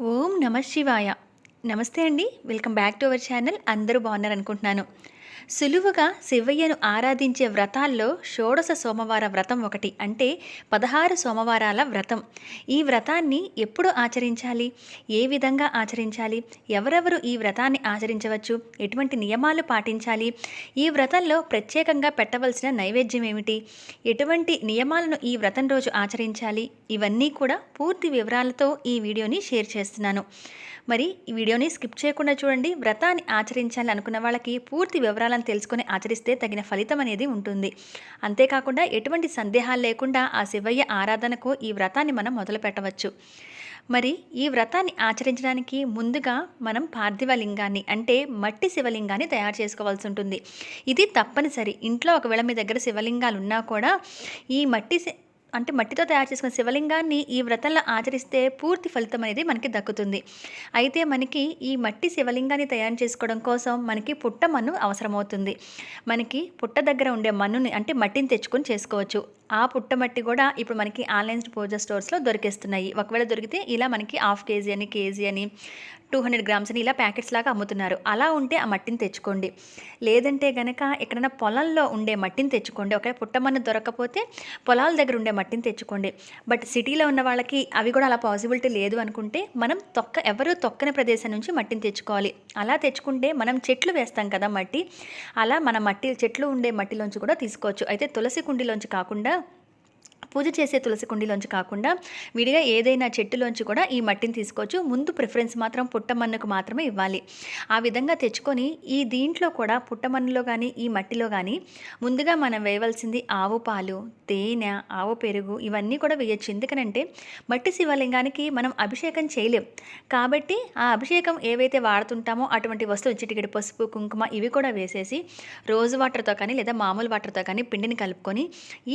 ఓం నమ శివాయ. నమస్తే అండి. Welcome back to our channel. అందరూ బాగున్నారు అనుకుంటున్నాను సులువుగా శివయ్యను ఆరాధించే వ్రతాల్లో షోడశ సోమవార వ్రతం ఒకటి అంటే పదహారు సోమవారాల వ్రతం. ఈ వ్రతాన్ని ఎప్పుడు ఆచరించాలి? ఏ విధంగా ఆచరించాలి? ఎవరెవరు ఈ వ్రతాన్ని ఆచరించవచ్చు? ఎటువంటి నియమాలు పాటించాలి? ఈ వ్రతంలో ప్రత్యేకంగా పెట్టవలసిన నైవేద్యం ఏమిటి? ఎటువంటి నియమాలను ఈ వ్రతం రోజు ఆచరించాలి? ఇవన్నీ కూడా పూర్తి వివరాలతో ఈ వీడియోని షేర్ చేస్తున్నాను. మరి ఈ వీడియోని స్కిప్ చేయకుండా చూడండి. వ్రతాన్ని ఆచరించాలి అనుకున్న వాళ్ళకి పూర్తి వివరాలను తెలుసుకొని ఆచరిస్తే తగిన ఫలితం అనేది ఉంటుంది. అంతేకాకుండా ఎటువంటి సందేహాలు లేకుండా ఆ శివయ్య ఆరాధనకు ఈ వ్రతాన్ని మనం మొదలు పెట్టవచ్చు. మరి ఈ వ్రతాన్ని ఆచరించడానికి ముందుగా మనం పార్థివ లింగాన్ని అంటే మట్టి శివలింగాన్ని తయారు చేసుకోవాల్సి ఉంటుంది. ఇది తప్పనిసరి. ఇంట్లో ఒకవేళ మీ దగ్గర శివలింగాలు ఉన్నా కూడా ఈ మట్టి అంటే మట్టితో తయారు చేసుకున్న శివలింగాన్ని ఈ వ్రతంలో ఆచరిస్తే పూర్తి ఫలితం అనేది మనకి దక్కుతుంది. అయితే మనకి ఈ మట్టి శివలింగాన్ని తయారు చేసుకోవడం కోసం మనకి పుట్ట మన్ను అవసరమవుతుంది. మనకి పుట్ట దగ్గర ఉండే మన్నుని అంటే మట్టిని తెచ్చుకొని చేసుకోవచ్చు. ఆ పుట్ట మట్టి కూడా ఇప్పుడు మనకి ఆన్లైన్ పూజ స్టోర్స్లో దొరికేస్తున్నాయి. ఒకవేళ దొరికితే ఇలా మనకి హాఫ్ కేజీ అని కేజీ అని టూ హండ్రెడ్ గ్రామ్స్ని ఇలా ప్యాకెట్స్ లాగా అమ్ముతున్నారు. అలా ఉంటే ఆ మట్టిని తెచ్చుకోండి. లేదంటే గనక ఎక్కడైనా పొలంలో ఉండే మట్టిని తెచ్చుకోండి. ఒకవేళ పుట్టమన్ను దొరకకపోతే పొలాల దగ్గర ఉండే మట్టిని తెచ్చుకోండి. బట్ సిటీలో ఉన్న వాళ్ళకి అవి కూడా అలా పాసిబిలిటీ లేదు అనుకుంటే మనం తొక్క ఎవరు తొక్కని ప్రదేశం నుంచి మట్టిని తెచ్చుకోవాలి. అలా తెచ్చుకుంటే మనం చెట్లు వేస్తాం కదా మట్టి. అలా మన మట్టి చెట్లు ఉండే మట్టిలోంచి కూడా తీసుకోవచ్చు. అయితే తులసి కుండీలోంచి కాకుండా పూజ చేసే తులసి కుండీలోంచి కాకుండా విడిగా ఏదైనా చెట్టులోంచి కూడా ఈ మట్టిని తీసుకోవచ్చు. ముందు ప్రిఫరెన్స్ మాత్రం పుట్టమన్నుకు మాత్రమే ఇవ్వాలి. ఆ విధంగా తెచ్చుకొని ఈ దీంట్లో కూడా పుట్టమన్నులో కానీ ఈ మట్టిలో కానీ ముందుగా మనం వేయవలసింది ఆవు పాలు తేనె ఆవు పెరుగు ఇవన్నీ కూడా వేయచ్చు. ఎందుకనంటే మట్టి శివలింగానికి మనం అభిషేకం చేయలేం. కాబట్టి ఆ అభిషేకం ఏవైతే వాడుతుంటామో అటువంటి వస్తువులు చిటికెడు పసుపు కుంకుమ ఇవి కూడా వేసేసి రోజు వాటర్తో కానీ లేదా మామూలు వాటర్తో కానీ పిండిని కలుపుకొని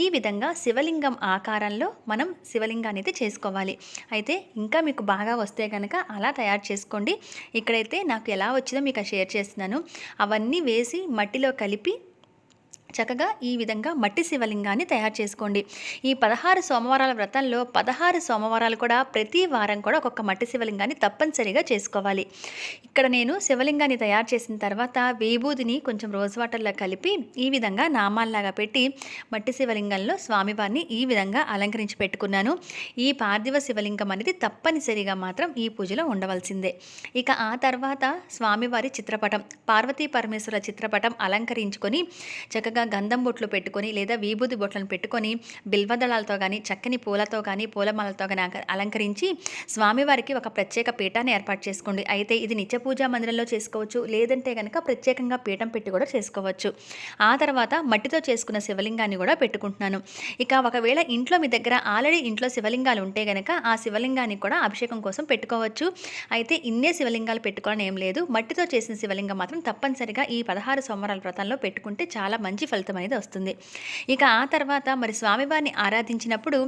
ఈ విధంగా శివలింగం ఆకారంలో మనం శివలింగాన్ని అయితే చేసుకోవాలి. అయితే ఇంకా మీకు బాగా వస్తే కనుక అలా తయారు చేసుకోండి. ఇక్కడైతే నాకు ఎలా వచ్చిందో మీకు షేర్ చేస్తున్నాను. అవన్నీ వేసి మట్టిలో కలిపి చక్కగా ఈ విధంగా మట్టి శివలింగాన్ని తయారు చేసుకోండి. ఈ పదహారు సోమవారాల వ్రతంలో పదహారు సోమవారాలు కూడా ప్రతి వారం కూడా ఒక్కొక్క మట్టి శివలింగాన్ని తప్పనిసరిగా చేసుకోవాలి. ఇక్కడ నేను శివలింగాన్ని తయారు చేసిన తర్వాత వేబూదిని కొంచెం రోజ్ వాటర్లో కలిపి ఈ విధంగా నామాల్లాగా పెట్టి మట్టి శివలింగంలో స్వామివారిని ఈ విధంగా అలంకరించి పెట్టుకున్నాను. ఈ పార్థివ శివలింగం అనేది తప్పనిసరిగా మాత్రం ఈ పూజలో ఉండవలసిందే. ఇక ఆ తర్వాత స్వామివారి చిత్రపటం పార్వతీ పరమేశ్వర చిత్రపటం అలంకరించుకొని చక్కగా గంధం బొట్లు పెట్టుకొని లేదా విభూది బొట్లను పెట్టుకొని బిల్వదళాలతో కానీ చక్కని పూలతో కానీ పూలమాలతో కానీ అలంకరించి స్వామివారికి ఒక ప్రత్యేక పీఠాన్ని ఏర్పాటు చేసుకోండి. అయితే ఇది నిత్య పూజా మందిరంలో చేసుకోవచ్చు. లేదంటే కనుక ప్రత్యేకంగా పీఠం పెట్టి కూడా చేసుకోవచ్చు. ఆ తర్వాత మట్టితో చేసుకున్న శివలింగాన్ని కూడా పెట్టుకుంటున్నాను. ఇక ఒకవేళ ఇంట్లో మీ దగ్గర ఆల్రెడీ ఇంట్లో శివలింగాలు ఉంటే కనుక ఆ శివలింగాన్ని కూడా అభిషేకం కోసం పెట్టుకోవచ్చు. అయితే ఇన్నే శివలింగాలు పెట్టుకోవడం ఏం లేదు. మట్టితో చేసిన శివలింగం మాత్రం తప్పనిసరిగా ఈ పదహారు సోమవారాల వ్రతంలో పెట్టుకుంటే చాలా మంచి ఫలితం అనేది వస్తుంది. ఇక ఆ తర్వాత మరి స్వామివారిని ఆరాధించినప్పుడు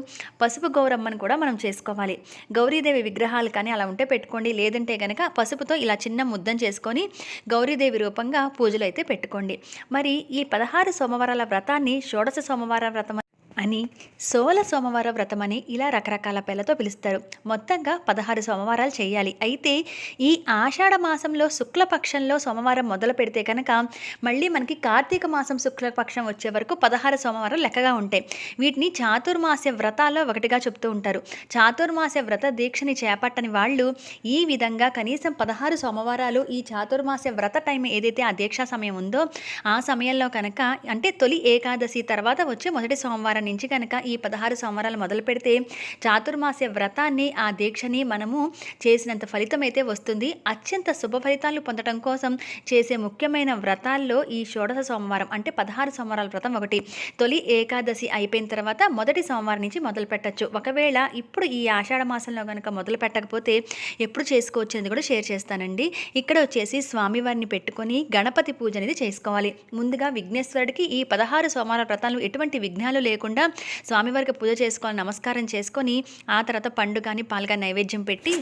పసుపు గౌరమ్మను కూడా మనం చేసుకోవాలి. గౌరీదేవి విగ్రహాలు కానీ అలా ఉంటే పెట్టుకోండి. లేదంటే కనుక పసుపుతో ఇలా చిన్న ముద్దం చేసుకొని గౌరీదేవి రూపంగా పూజలు అయితే పెట్టుకోండి. మరి ఈ పదహారు సోమవారాల వ్రతాన్ని షోడశ సోమవార వ్రతం అని సోల సోమవార వ్రతం అని ఇలా రకరకాల పేర్లతో పిలుస్తారు. మొత్తంగా పదహారు సోమవారాలు చేయాలి. అయితే ఈ ఆషాఢ మాసంలో శుక్లపక్షంలో సోమవారం మొదలు పెడితే కనుక మళ్ళీ మనకి కార్తీక మాసం శుక్లపక్షం వచ్చే వరకు పదహారు సోమవారం లెక్కగా ఉంటాయి. వీటిని చాతుర్మాస్య వ్రతాల్లో ఒకటిగా చెప్తూ ఉంటారు. చాతుర్మాస్య వ్రత దీక్షని చేపట్టని వాళ్ళు ఈ విధంగా కనీసం పదహారు సోమవారాలు ఈ చాతుర్మాస్య వ్రత టైం ఏదైతే ఆ దీక్షా సమయం ఉందో ఆ సమయంలో కనుక అంటే తొలి ఏకాదశి తర్వాత వచ్చే మొదటి సోమవారం నుంచి కనుక ఈ పదహారు సోమవారాలు మొదలు పెడితే చాతుర్మాస్య వ్రతాన్ని ఆ దీక్షని మనము చేసినంత ఫలితం అయితే వస్తుంది. అత్యంత శుభ ఫలితాలు పొందడం కోసం చేసే ముఖ్యమైన వ్రతాల్లో ఈ షోడశ సోమవారం అంటే పదహారు సోమవారాల వ్రతం ఒకటి. తొలి ఏకాదశి అయిపోయిన తర్వాత మొదటి సోమవారం నుంచి మొదలు పెట్టచ్చు. ఒకవేళ ఇప్పుడు ఈ ఆషాఢ మాసంలో కనుక మొదలు పెట్టకపోతే ఎప్పుడు చేసుకోవచ్చు అనేది కూడా షేర్ చేస్తానండి. ఇక్కడ వచ్చేసి స్వామివారిని పెట్టుకొని గణపతి పూజ అనేది చేసుకోవాలి. ముందుగా విఘ్నేశ్వరుడికి ఈ పదహారు సోమవారాల వ్రతాలు ఎటువంటి విఘ్నాలు లేకుండా స్వామివారికి పూజ చేసుకోవాలి నమస్కారం చేసుకొని ఆ తర్వాత పండు కానీ పాలు కానీ నైవేద్యం పెట్టి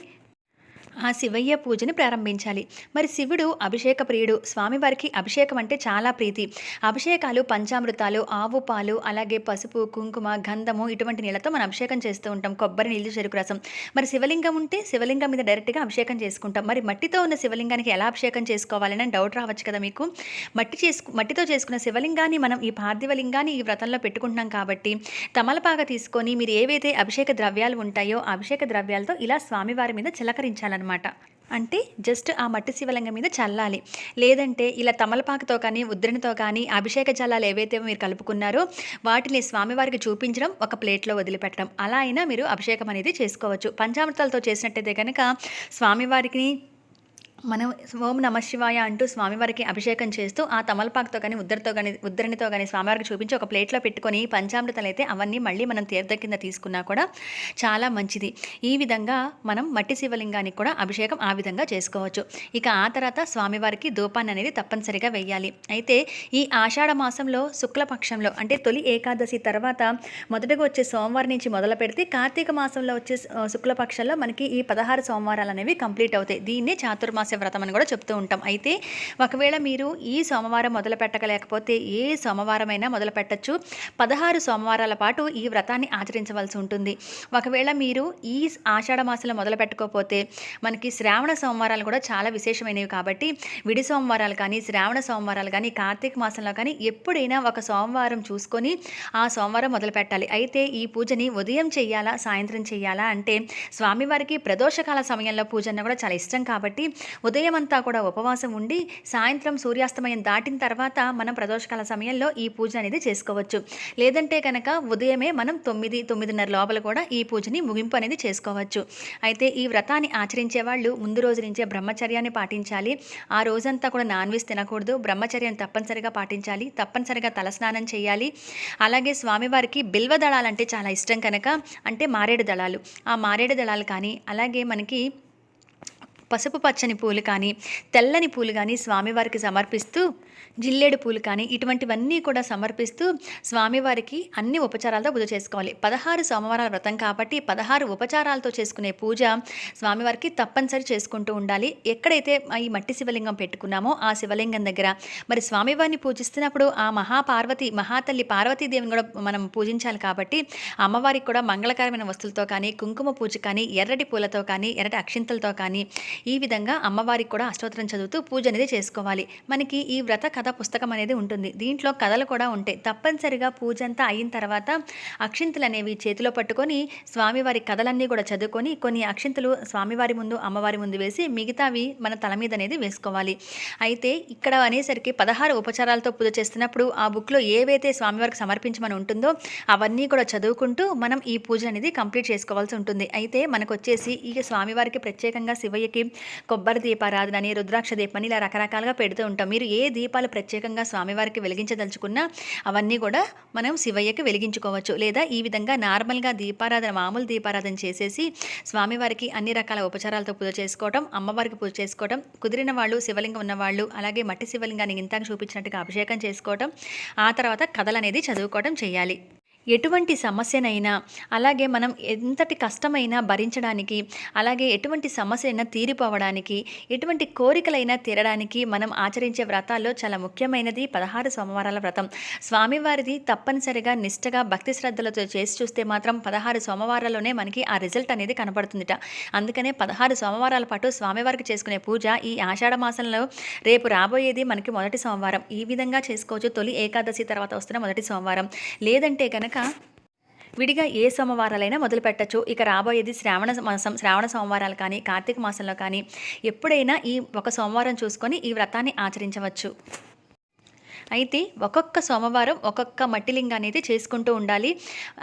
ఆ శివయ్య పూజని ప్రారంభించాలి. మరి శివుడు అభిషేక ప్రియుడు స్వామివారికి అభిషేకం అంటే చాలా ప్రీతి. అభిషేకాలు పంచామృతాలు ఆవు పాలు అలాగే పసుపు కుంకుమ గంధము ఇటువంటి నీళ్ళతో మనం అభిషేకం చేస్తూ ఉంటాం. కొబ్బరి నీళ్ళు చెరుకు రసం. మరి శివలింగం ఉంటే శివలింగం మీద డైరెక్ట్గా అభిషేకం చేసుకుంటాం. మరి మట్టితో ఉన్న శివలింగానికి ఎలా అభిషేకం చేసుకోవాలని డౌట్ రావచ్చు కదా మీకు? మట్టి చేసుకు మట్టితో చేసుకున్న శివలింగాన్ని మనం ఈ పార్థివ లింగాన్ని ఈ వ్రతంలో పెట్టుకుంటున్నాం కాబట్టి తమలపాక తీసుకొని మీరు ఏవైతే అభిషేక ద్రవ్యాలు ఉంటాయో అభిషేక ద్రవ్యాలతో ఇలా స్వామివారి మీద చిలకరించాలన్నమాట. అంటే జస్ట్ ఆ మట్టి శివలింగం మీద చల్లాలి. లేదంటే ఇలా తమలపాకుతో కానీ ఉద్రణితో కానీ అభిషేక జలాలు ఏవైతే మీరు కలుపుకున్నారో వాటిని స్వామివారికి చూపించడం ఒక ప్లేట్లో వదిలిపెట్టడం. అలా అయినా మీరు అభిషేకం అనేది చేసుకోవచ్చు. పంచామృతాలతో చేసినట్టయితే కనుక స్వామివారికి మనం ఓం నమ శివాయ అంటూ స్వామివారికి అభిషేకం చేస్తూ ఆ తమలపాకుతో కానీ ఉద్దరితో కానీ ఉద్దరణితో కానీ స్వామివారికి చూపించి ఒక ప్లేట్లో పెట్టుకొని పంచామృతలు అయితే అవన్నీ మళ్ళీ మనం తీర్థ కింద తీసుకున్నా కూడా చాలా మంచిది. ఈ విధంగా మనం మట్టి శివలింగానికి కూడా అభిషేకం ఆ విధంగా చేసుకోవచ్చు. ఇక ఆ తర్వాత స్వామివారికి ధూపాన్ని అనేది తప్పనిసరిగా వేయాలి. అయితే ఈ ఆషాఢ మాసంలో శుక్లపక్షంలో అంటే తొలి ఏకాదశి తర్వాత మొదటగా వచ్చే సోమవారం నుంచి మొదలు పెడితే కార్తీక మాసంలో వచ్చే శుక్లపక్షంలో మనకి ఈ పదహారు సోమవారాలు అనేవి కంప్లీట్ అవుతాయి. దీన్నే చాతుర్మాస వ్రతం అని కూడా చెప్తూ ఉంటాం. అయితే ఒకవేళ మీరు ఈ సోమవారం మొదలు పెట్టకలేకపోతే ఏ సోమవారమైనా మొదలు పెట్టచ్చు. పదహారు సోమవారాల పాటు ఈ వ్రతాన్ని ఆచరించవలసి ఉంటుంది. ఒకవేళ మీరు ఈ ఆషాఢ మాసంలో మొదలు పెట్టుకోకపోతే మనకి శ్రావణ సోమవారాలు కూడా చాలా విశేషమైనవి కాబట్టి విడి సోమవారాలు కానీ శ్రావణ సోమవారాలు కానీ కార్తీక మాసంలో కానీ ఎప్పుడైనా ఒక సోమవారం చూసుకొని ఆ సోమవారం మొదలు పెట్టాలి. అయితే ఈ పూజని ఉదయం చేయాలా సాయంత్రం చేయాలా అంటే స్వామివారికి ప్రదోషకాల సమయంలో పూజ అన్న కూడా చాలా ఇష్టం కాబట్టి ఉదయం అంతా కూడా ఉపవాసం ఉండి సాయంత్రం సూర్యాస్తమయం దాటిన తర్వాత మనం ప్రదోషకాల సమయంలో ఈ పూజ అనేది చేసుకోవచ్చు. లేదంటే కనుక ఉదయమే మనం తొమ్మిది తొమ్మిదిన్నర లోపల కూడా ఈ పూజని ముగింపు అనేది చేసుకోవచ్చు. అయితే ఈ వ్రతాన్ని ఆచరించే వాళ్ళు ముందు రోజు నుంచే బ్రహ్మచర్యాన్ని పాటించాలి. ఆ రోజంతా కూడా నాన్ వెజ్ తినకూడదు. బ్రహ్మచర్యం తప్పనిసరిగా పాటించాలి. తప్పనిసరిగా తలస్నానం చేయాలి. అలాగే స్వామివారికి బిల్వ దళాలు అంటే చాలా ఇష్టం కనుక అంటే మారేడు దళాలు. ఆ మారేడు దళాలు కానీ అలాగే మనకి పసుపు పచ్చని పూలు కానీ తెల్లని పూలు కానీ స్వామివారికి సమర్పిస్తూ జిల్లేడు పూలు కానీ ఇటువంటివన్నీ కూడా సమర్పిస్తూ స్వామివారికి అన్ని ఉపచారాలతో పూజ చేసుకోవాలి. పదహారు సోమవారాల వ్రతం కాబట్టి పదహారు ఉపచారాలతో చేసుకునే పూజ స్వామివారికి తప్పనిసరి చేసుకుంటూ ఉండాలి. ఎక్కడైతే ఈ మట్టి శివలింగం పెట్టుకున్నామో ఆ శివలింగం దగ్గర మరి స్వామివారిని పూజిస్తున్నప్పుడు ఆ మహాపార్వతి మహాతల్లి పార్వతీదేవిని కూడా మనం పూజించాలి కాబట్టి అమ్మవారికి కూడా మంగళకరమైన వస్తువులతో కానీ కుంకుమ పూజ కానీ ఎర్రటి పూలతో కానీ ఎర్రటి అక్షింతలతో కానీ ఈ విధంగా అమ్మవారికి కూడా అష్టోత్తరం చదువుతూ పూజ అనేది చేసుకోవాలి. మనకి ఈ వ్రత కథ పుస్తకం అనేది ఉంటుంది. దీంట్లో కథలు కూడా ఉంటాయి. తప్పనిసరిగా పూజ అంతా అయిన తర్వాత అక్షింతలు అనేవి చేతిలో పట్టుకొని స్వామివారి కథలన్నీ కూడా చదువుకొని కొన్ని అక్షింతలు స్వామివారి ముందు అమ్మవారి ముందు వేసి మిగతావి మన తల మీద అనేది వేసుకోవాలి. అయితే ఇక్కడ అనేసరికి పదహారు ఉపచారాలతో పూజ చేస్తున్నప్పుడు ఆ బుక్లో ఏవైతే స్వామివారికి సమర్పించమని ఉంటుందో అవన్నీ కూడా చదువుకుంటూ మనం ఈ పూజ అనేది కంప్లీట్ చేసుకోవాల్సి ఉంటుంది. అయితే మనకు వచ్చేసి ఈ స్వామివారికి ప్రత్యేకంగా శివయ్యకి కొబ్బరి దీపారాధన అని రుద్రాక్ష దీపని ఇలా రకరకాలుగా పెడుతూ ఉంటాం. మీరు ఏ దీపాలు ప్రత్యేకంగా స్వామివారికి వెలిగించదలుచుకున్నా అవన్నీ కూడా మనం శివయ్యకి వెలిగించుకోవచ్చు. లేదా ఈ విధంగా నార్మల్గా దీపారాధన మామూలు దీపారాధన చేసేసి స్వామివారికి అన్ని రకాల ఉపచారాలతో పూజ చేసుకోవటం అమ్మవారికి పూజ చేసుకోవటం కుదిరిన వాళ్ళు శివలింగం ఉన్నవాళ్ళు అలాగే మట్టి శివలింగాన్ని ఇంతకు చూపించినట్టుగా అభిషేకం చేసుకోవటం ఆ తర్వాత కథలు అనేది చదువుకోవటం చేయాలి. ఎటువంటి సమస్యనైనా అలాగే మనం ఎంతటి కష్టమైనా భరించడానికి అలాగే ఎటువంటి సమస్య అయినా తీరిపోవడానికి ఎటువంటి కోరికలైనా తీరడానికి మనం ఆచరించే వ్రతాల్లో చాలా ముఖ్యమైనది పదహారు సోమవారాల వ్రతం. స్వామివారిది తప్పనిసరిగా నిష్టగా భక్తి శ్రద్ధలతో చేసి చూస్తే మాత్రం పదహారు సోమవారాల్లోనే మనకి ఆ రిజల్ట్ అనేది కనపడుతుందిట అందుకనే పదహారు సోమవారాల పాటు స్వామివారికి చేసుకునే పూజ ఈ ఆషాఢ మాసంలో రేపు రాబోయేది మనకి మొదటి సోమవారం. ఈ విధంగా చేసుకోవచ్చు. తొలి ఏకాదశి తర్వాత వస్తున్న మొదటి సోమవారం. లేదంటే కనుక విడిగా ఏ సోమవారాలైనా మొదలు పెట్టచ్చు. ఇక రాబోయేది శ్రావణ మాసం శ్రావణ సోమవారాలు కానీ కార్తీక మాసంలో కానీ ఎప్పుడైనా ఈ ఒక సోమవారం చూసుకొని ఈ వ్రతాన్ని ఆచరించవచ్చు. అయితే ఒక్కొక్క సోమవారం ఒక్కొక్క మట్టి లింగాన్ని అయితే చేసుకుంటూ ఉండాలి.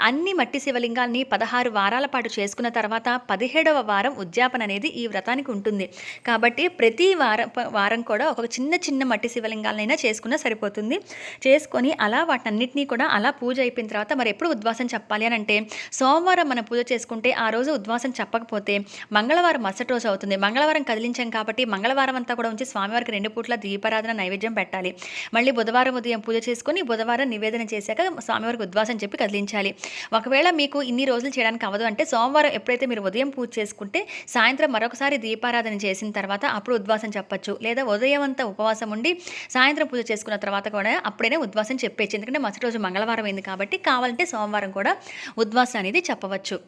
అన్ని మట్టి శివలింగాన్ని పదహారు వారాల పాటు చేసుకున్న తర్వాత పదిహేడవ వారం ఉద్యాపన అనేది ఈ వ్రతానికి ఉంటుంది. కాబట్టి ప్రతి వారం వారం కూడా ఒక చిన్న చిన్న మట్టి శివలింగాలనైనా చేసుకున్నా సరిపోతుంది. చేసుకొని అలా వాటన్నిటినీ కూడా అలా పూజ అయిపోయిన తర్వాత మరి ఎప్పుడు ఉద్వాసం చెప్పాలి అని అంటే సోమవారం మనం పూజ చేసుకుంటే ఆ రోజు ఉద్వాసం చెప్పకపోతే మంగళవారం మరుసటి రోజు అవుతుంది. మంగళవారం కదిలించాం కాబట్టి మంగళవారం అంతా కూడా ఉంచి స్వామివారికి రెండు పూట్ల దీపారాధన నైవేద్యం పెట్టాలి. మళ్ళీ బుధవారం ఉదయం పూజ చేసుకొని బుధవారం నివేదన చేశాక స్వామివారికి ఉద్వాసం చెప్పి కదిలించాలి. ఒకవేళ మీకు ఇన్ని రోజులు చేయడానికి అవ్వదు అంటే సోమవారం ఎప్పుడైతే మీరు ఉదయం పూజ చేసుకుంటే సాయంత్రం మరొకసారి దీపారాధన చేసిన తర్వాత అప్పుడు ఉద్వాసం చెప్పచ్చు. లేదా ఉదయం అంతా ఉపవాసం ఉండి సాయంత్రం పూజ చేసుకున్న తర్వాత కూడా అప్పుడైనా ఉద్వాసం చెప్పేచ్చు. ఎందుకంటే మరుసటి రోజు మంగళవారం అయింది కాబట్టి కావాలంటే సోమవారం కూడా ఉద్వాసం అనేది చెప్పవచ్చు.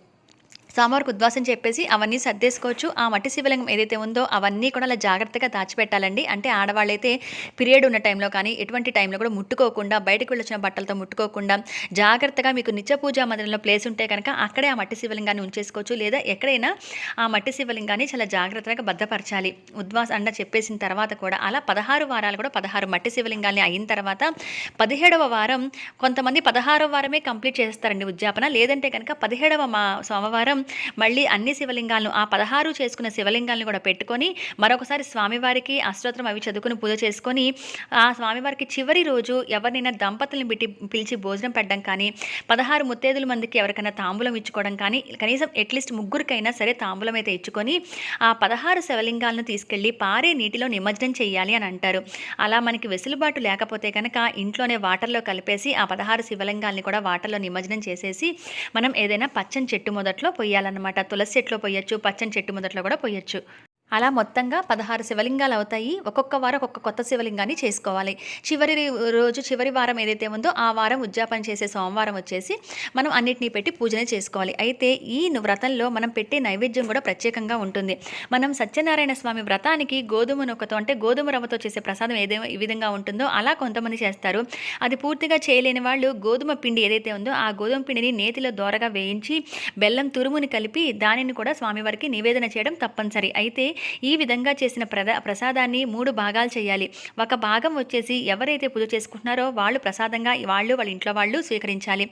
సోమవారికి ఉద్వాసం చెప్పేసి అవన్నీ సర్దేసుకోవచ్చు. ఆ మట్టి శివలింగం ఏదైతే ఉందో అవన్నీ కూడా అలా జాగ్రత్తగా దాచిపెట్టాలండి. అంటే ఆడవాళ్ళైతే పీరియడ్ ఉన్న టైంలో కానీ ఎటువంటి టైంలో కూడా ముట్టుకోకుండా బయటకు వెళ్ళొచ్చిన బట్టలతో ముట్టుకోకుండా జాగ్రత్తగా మీకు నిత్య పూజా మందిరంలో ప్లేస్ ఉంటే కనుక అక్కడే ఆ మట్టి శివలింగాన్ని ఉంచేసుకోవచ్చు. లేదా ఎక్కడైనా ఆ మట్టి శివలింగాన్ని చాలా జాగ్రత్తగా భద్రపరచాలి. ఉద్వాస అండ చెప్పేసిన తర్వాత కూడా అలా పదహారు వారాలు కూడా పదహారు మట్టి శివలింగాన్ని అయిన తర్వాత పదిహేడవ వారం కొంతమంది పదహారవ వారమే కంప్లీట్ చేస్తారండి ఉద్యాపన. లేదంటే కనుక పదిహేడవ మా సోమవారం మళ్ళీ అన్ని శివలింగాలను ఆ పదహారు చేసుకున్న శివలింగాలను కూడా పెట్టుకొని మరొకసారి స్వామివారికి అష్టోత్తరం అవి చదువుకుని పూజ చేసుకొని ఆ స్వామివారికి చివరి రోజు ఎవరినైనా దంపతులను పెట్టి పిలిచి భోజనం పెట్టడం కానీ పదహారు ముత్తేదుల మందికి ఎవరికైనా తాంబూలం ఇచ్చుకోవడం కానీ కనీసం అట్లీస్ట్ ముగ్గురికైనా సరే తాంబూలం అయితే ఇచ్చుకొని ఆ పదహారు శివలింగాలను తీసుకెళ్ళి పారే నీటిలో నిమజ్జనం చేయాలి అని అంటారు. అలా మనకి వెసులుబాటు లేకపోతే కనుక ఇంట్లోనే వాటర్లో కలిపేసి ఆ పదహారు శివలింగాల్ని కూడా వాటర్లో నిమజ్జనం చేసేసి మనం ఏదైనా పచ్చని చెట్టు మొదట్లో పొయ్యాలన్నమాట తులసి చెట్లో పొయ్యొచ్చు పచ్చని చెట్టు మొదట్లో కూడా పొయ్యొచ్చు అలా మొత్తంగా పదహారు శివలింగాలు అవుతాయి. ఒక్కొక్క వారం ఒక్కొక్క కొత్త శివలింగాన్ని చేసుకోవాలి. చివరి రోజు చివరి వారం ఏదైతే ఉందో ఆ వారం ఉద్యాపన చేసే సోమవారం వచ్చేసి మనం అన్నిటినీ పెట్టి పూజనే చేసుకోవాలి. అయితే ఈ వ్రతంలో మనం పెట్టే నైవేద్యం కూడా ప్రత్యేకంగా ఉంటుంది. మనం సత్యనారాయణ స్వామి వ్రతానికి గోధుమ నొక్కతో అంటే గోధుమ రవ్వతో చేసే ప్రసాదం ఏదే ఈ విధంగా ఉంటుందో అలా కొంతమంది చేస్తారు. అది పూర్తిగా చేయలేని వాళ్ళు గోధుమ పిండి ఏదైతే ఉందో ఆ గోధుమ పిండిని నేతిలో దోరగా వేయించి బెల్లం తురుముని కలిపి దానిని కూడా స్వామివారికి నివేదన చేయడం తప్పనిసరి. అయితే ఈ విధంగా చేసిన ప్రద ప్రసాదాన్ని మూడు భాగాలు చేయాలి. ఒక భాగం వచ్చేసి ఎవరైతే పూజ చేసుకుంటున్నారో వాళ్ళు ప్రసాదంగా వాళ్ళు వాళ్ళ ఇంట్లో వాళ్ళు స్వీకరించాలి.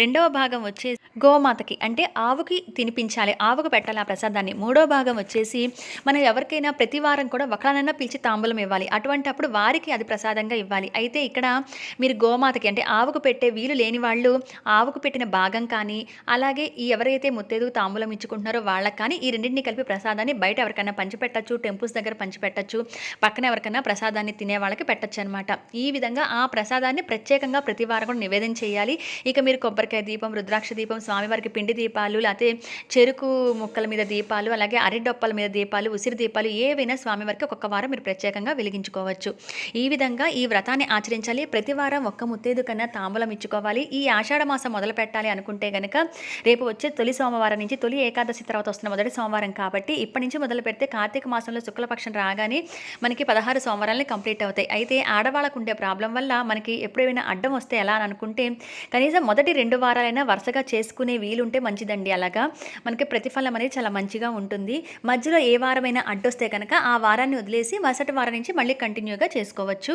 రెండవ భాగం వచ్చేసి గోమాతకి అంటే ఆవుకి తినిపించాలి. ఆవుకు పెట్టాలి ఆ ప్రసాదాన్ని. మూడో భాగం వచ్చేసి మనం ఎవరికైనా ప్రతి వారం కూడా ఒకళ్ళనన్నా పిలిచి తాంబూలం ఇవ్వాలి. అటువంటి అప్పుడు వారికి అది ప్రసాదంగా ఇవ్వాలి. అయితే ఇక్కడ మీరు గోమాతకి అంటే ఆవుకు పెట్టే వీలు లేని వాళ్ళు ఆవుకు పెట్టిన భాగం కానీ అలాగే ఈ ఎవరైతే ముత్తేదు తాంబూలం ఇచ్చుకుంటున్నారో వాళ్ళకి కానీ ఈ రెండింటిని కలిపి ప్రసాదాన్ని బయట ఎవరికైనా పంచిపెట్టచ్చు టెంపుల్స్ దగ్గర పంచిపెట్టచ్చు పక్కన ఎవరికైనా ప్రసాదాన్ని తినే వాళ్ళకి పెట్టచ్చు అనమాట ఈ విధంగా ఆ ప్రసాదాన్ని ప్రత్యేకంగా ప్రతి వారం కూడా నివేదన చేయాలి. ఇక మీరు కొబ్బరికాయ దీపం రుద్రాక్ష దీపం స్వామివారికి పిండి దీపాలు లేకపోతే చెరుకు ముక్కల మీద దీపాలు అలాగే అరిడొప్పల మీద దీపాలు ఉసిరి దీపాలు ఏవైనా స్వామివారికి ఒక్కొక్క వారం మీరు ప్రత్యేకంగా వెలిగించుకోవచ్చు. ఈ విధంగా ఈ వ్రతాన్ని ఆచరించాలి. ప్రతి వారం ఒక్క ముత్తేదు కన్నా తాంబూలం ఇచ్చుకోవాలి. ఈ ఆషాఢ మాసం మొదలు పెట్టాలి అనుకుంటే గనక రేపు వచ్చే తొలి సోమవారం నుంచి తొలి ఏకాదశి తర్వాత వస్తున్న మొదటి సోమవారం కాబట్టి ఇప్పటి నుంచి మొదలు పెడితే కార్తీక మాసంలో శుక్లపక్షం రాగానే మనకి పదహారు సోమవారాలని కంప్లీట్ అవుతాయి. అయితే ఆడవాళ్ళకు ఉండే ప్రాబ్లం వల్ల మనకి ఎప్పుడైనా అడ్డం వస్తే ఎలా అని అనుకుంటే కనీసం మొదటి రెండు వారాలైనా వరుసగా చేసుకునే వీలుంటే మంచిదండి. అలాగా మనకి ప్రతిఫలం అనేది చాలా మంచిగా ఉంటుంది. మధ్యలో ఏ వారమైనా అడ్డొస్తే కనుక ఆ వారాన్ని వదిలేసి మరుసటి వారం నుంచి మళ్ళీ కంటిన్యూగా చేసుకోవచ్చు.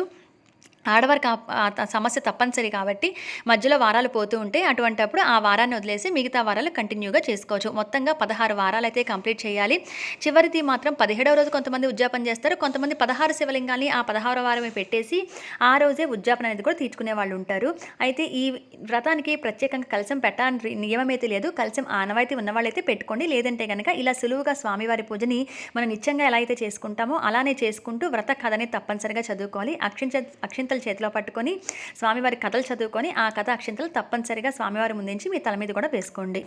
ఆడవారికి ఆ- త- సమస్య తప్పనిసరి కాబట్టి మధ్యలో వారాలు పోతూ ఉంటే అటువంటిప్పుడు ఆ వారాన్ని వదిలేసి మిగతా వారాలు కంటిన్యూగా చేసుకోవచ్చు. మొత్తంగా పదహారు వారాలు అయితే కంప్లీట్ చేయాలి. చివరిది మాత్రం పదిహేడవ రోజు కొంతమంది ఉద్యాపన చేస్తారు. కొంతమంది పదహారు శివలింగాల్ని ఆ పదహారో వారమే పెట్టేసి ఆ రోజే ఉద్యాపన అనేది కూడా తీర్చుకునే వాళ్ళు ఉంటారు. అయితే ఈ వ్రతానికి ప్రత్యేకంగా కలసం పెట్టాలని నియమం అయితే లేదు. కలసం ఆనవాయితీ ఉన్నవాళ్ళు అయితే పెట్టుకోండి. లేదంటే కనుక ఇలా సులువుగా స్వామివారి పూజని మనం నిత్యంగా ఎలా అయితే చేసుకుంటామో అలానే చేసుకుంటూ వ్రత కథని తప్పనిసరిగా చదువుకోవాలి. అక్షించ అక్షింతలు చేతిలో పట్టుకొని స్వామివారి కథలు చదువుకొని ఆ కథ అక్షింతలు తప్పనిసరిగా స్వామివారి ముందుంచి మీ తల మీద కూడా వేసుకోండి.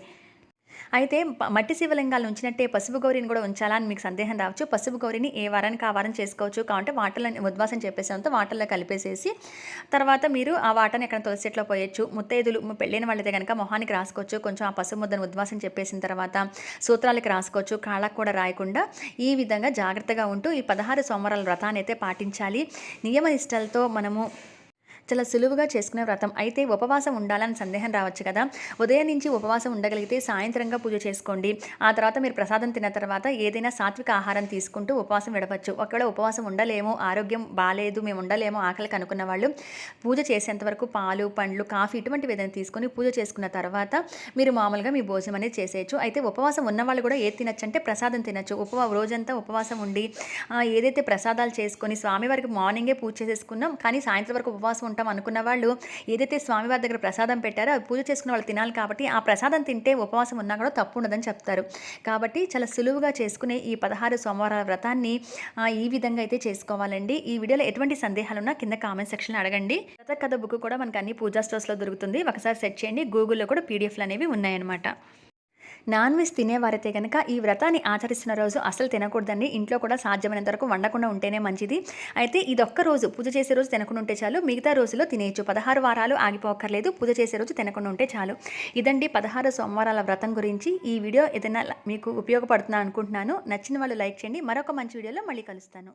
అయితే మట్టి శివలింగాలు ఉంచినట్టే పసుపు గౌరిని కూడా ఉంచాలా అని మీకు సందేహం రావచ్చు. పసుపు గౌరిని ఏ వారానికి ఆ వారం చేసుకోవచ్చు కాబట్టి వాటర్లో ఉద్వాసం చెప్పేసేంత వాటర్లో కలిపేసేసి తర్వాత మీరు ఆ వాటర్ని ఎక్కడ తులసి చెట్లో పోయొచ్చు. ముత్తైదులు పెళ్ళైన వాళ్ళైతే కనుక మొహానికి రాసుకోవచ్చు. కొంచెం ఆ పసుపు ముద్దను ఉద్వాసం చెప్పేసిన తర్వాత సూత్రాలకి రాసుకోవచ్చు. కాళ్ళకు కూడా రాయకుండా ఈ విధంగా జాగ్రత్తగా ఉంటూ ఈ పదహారు సోమవారాల వ్రతాన్ని అయితే పాటించాలి. నియమ నిష్టలతో మనము చాలా సులువుగా చేసుకునే వ్రతం. అయితే ఉపవాసం ఉండాలని సందేహం రావచ్చు కదా. ఉదయం నుంచి ఉపవాసం ఉండగలిగితే సాయంత్రంగా పూజ చేసుకోండి. ఆ తర్వాత మీరు ప్రసాదం తిన్న తర్వాత ఏదైనా సాత్విక ఆహారం తీసుకుంటూ ఉపవాసం విడవచ్చు. ఒకవేళ ఉపవాసం ఉండలేము ఆరోగ్యం బాగాలేదు మేము ఉండలేమో ఆకలి కనుక్కున్న వాళ్ళు పూజ చేసేంత వరకు పాలు పండ్లు కాఫీ ఇటువంటివి ఏదైనా తీసుకొని పూజ చేసుకున్న తర్వాత మీరు మామూలుగా మీ భోజనం అనేది చేసేయచ్చు. అయితే ఉపవాసం ఉన్న వాళ్ళు కూడా ఏది తినచ్చు అంటే ప్రసాదం తినచ్చు. ఉపవా రోజంతా ఉపవాసం ఉండి ఏదైతే ప్రసాదాలు చేసుకొని స్వామివారికి మార్నింగే పూజ చేసేసుకున్నాం కానీ సాయంత్రం వరకు ఉపవాసం ఉంటాం అనుకున్న వాళ్ళు ఏదైతే స్వామివారి దగ్గర ప్రసాదం పెట్టారో అది పూజ చేసుకున్న వాళ్ళు తినాలి కాబట్టి ఆ ప్రసాదం తింటే ఉపవాసం ఉన్నా కూడా తప్పు ఉండదని చెప్తారు. కాబట్టి చాలా సులువుగా చేసుకునే ఈ పదహారు సోమవారాల వ్రతాన్ని ఈ విధంగా అయితే చేసుకోవాలండి. ఈ వీడియోలో ఎటువంటి సందేహాలు ఉన్నా కింద కామెంట్ సెక్షన్లో అడగండి. వ్రత కథ బుక్ కూడా మనకి అన్ని పూజా స్టోర్స్లో దొరుకుతుంది. ఒకసారి సెర్చ్ చేయండి. గూగుల్లో కూడా పీడిఎఫ్లు అనేవి ఉన్నాయన్నమాట. నాన్ వెజ్ తినేవారైతే కనుక ఈ వ్రతాన్ని ఆచరిస్తున్న రోజు అసలు తినకూడదండి. ఇంట్లో కూడా సాధ్యమైనంత వరకు వండకుండా ఉంటేనే మంచిది. అయితే ఇదొక్క రోజు పూజ చేసే రోజు తినకుండా ఉంటే చాలు. మిగతా రోజుల్లో తినేయచ్చు. పదహారు వారాలు ఆగిపోకర్లేదు పూజ చేసే రోజు తినకుండా ఉంటే చాలు. ఇదండి పదహారు సోమవారాల వ్రతం గురించి. ఈ వీడియో ఏదైనా మీకు ఉపయోగపడుతుందా అనుకుంటున్నాను. నచ్చిన వాళ్ళు లైక్ చేయండి. మరొక మంచి వీడియోలో మళ్ళీ కలుస్తాను.